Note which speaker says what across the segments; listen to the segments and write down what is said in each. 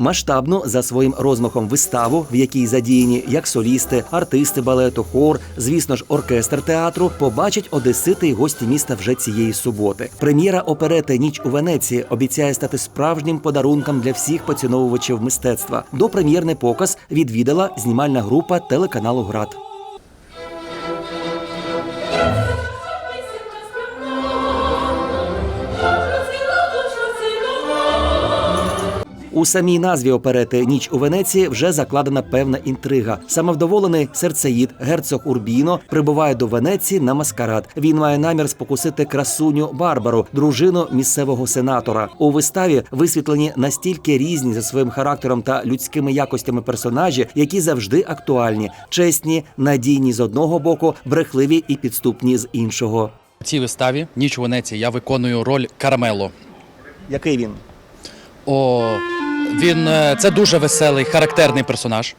Speaker 1: Масштабну за своїм розмахом виставу, в якій задіяні як солісти, артисти балету, хор, звісно ж, оркестр театру, побачать одесити й гості міста вже цієї суботи. Прем'єра оперети Ніч у Венеції обіцяє стати справжнім подарунком для всіх поціновувачів мистецтва. До прем'єрний показ відвідала знімальна група телеканалу Град. У самій назві оперети Ніч у Венеції вже закладена певна інтрига. Самовдоволений серцеїд герцог Урбіно прибуває до Венеції на маскарад. Він має намір спокусити красуню Барбару, дружину місцевого сенатора. У виставі висвітлені настільки різні за своїм характером та людськими якостями персонажі, які завжди актуальні, чесні, надійні з одного боку, брехливі і підступні з іншого.
Speaker 2: У цій виставі Ніч у Венеції я виконую роль Карамело.
Speaker 1: Який він?
Speaker 2: О, він е, це дуже веселий, характерний персонаж.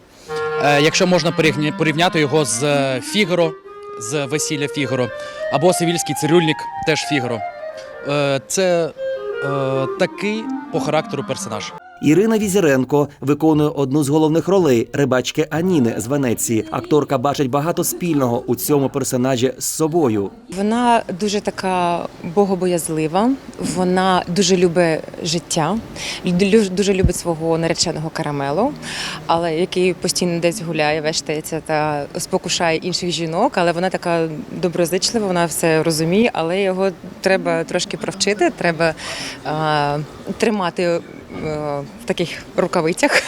Speaker 2: Е, Якщо можна порівня- порівняти його з Фігоро, з весілля Фігоро, або Сивільський цирюльник, теж Фігаро. Е, Це е, такий по характеру персонаж.
Speaker 1: Ірина Візіренко виконує одну з головних ролей рибачки Аніни з Венеції. Акторка бачить багато спільного у цьому персонажі з собою.
Speaker 3: Вона дуже така богобоязлива, вона дуже любить життя, дуже любить свого нареченого карамелу, але який постійно десь гуляє, вештається та спокушає інших жінок. Але вона така доброзичлива, вона все розуміє, але його треба трошки провчити, треба тримати е, в таких рукавицях.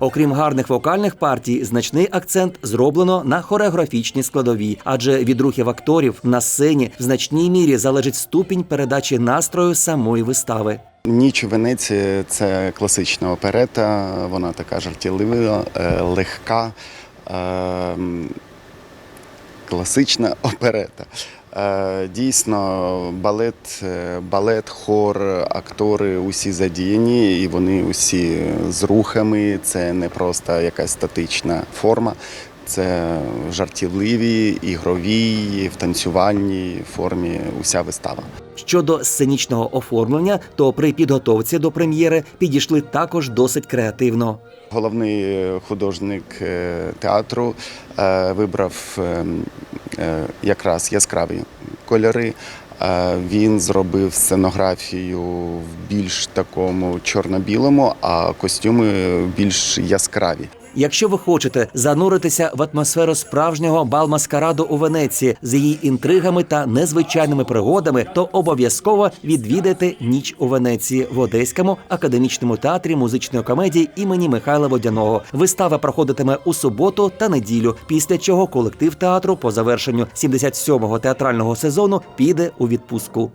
Speaker 1: Окрім гарних вокальних партій, значний акцент зроблено на хореографічній складовій, адже від рухів акторів на сцені в значній мірі залежить ступінь передачі настрою самої вистави.
Speaker 4: Ніч у Венеції це класична оперета, вона така жартівлива, е, легка, е, класична оперета. Е, Дійсно, балет, е, балет, хор, актори усі задіяні, і вони усі з рухами. Це не просто якась статична форма. Це жартівливі, ігрові, в танцювальній формі уся вистава.
Speaker 1: Щодо сценічного оформлення, то при підготовці до прем'єри підійшли також досить креативно.
Speaker 4: Головний художник е, театру е, вибрав е, якраз яскраві кольори. Він зробив сценографію в більш такому чорно-білому, а костюми більш яскраві.
Speaker 1: Якщо ви хочете зануритися в атмосферу справжнього бал-маскараду у Венеції з її інтригами та незвичайними пригодами, то обов'язково відвідайте ніч у Венеції в Одеському академічному театрі музичної комедії імені Михайла Водяного. Вистава проходитиме у суботу та неділю. Після чого колектив театру по завершенню 77-го театрального сезону піде у відпустку.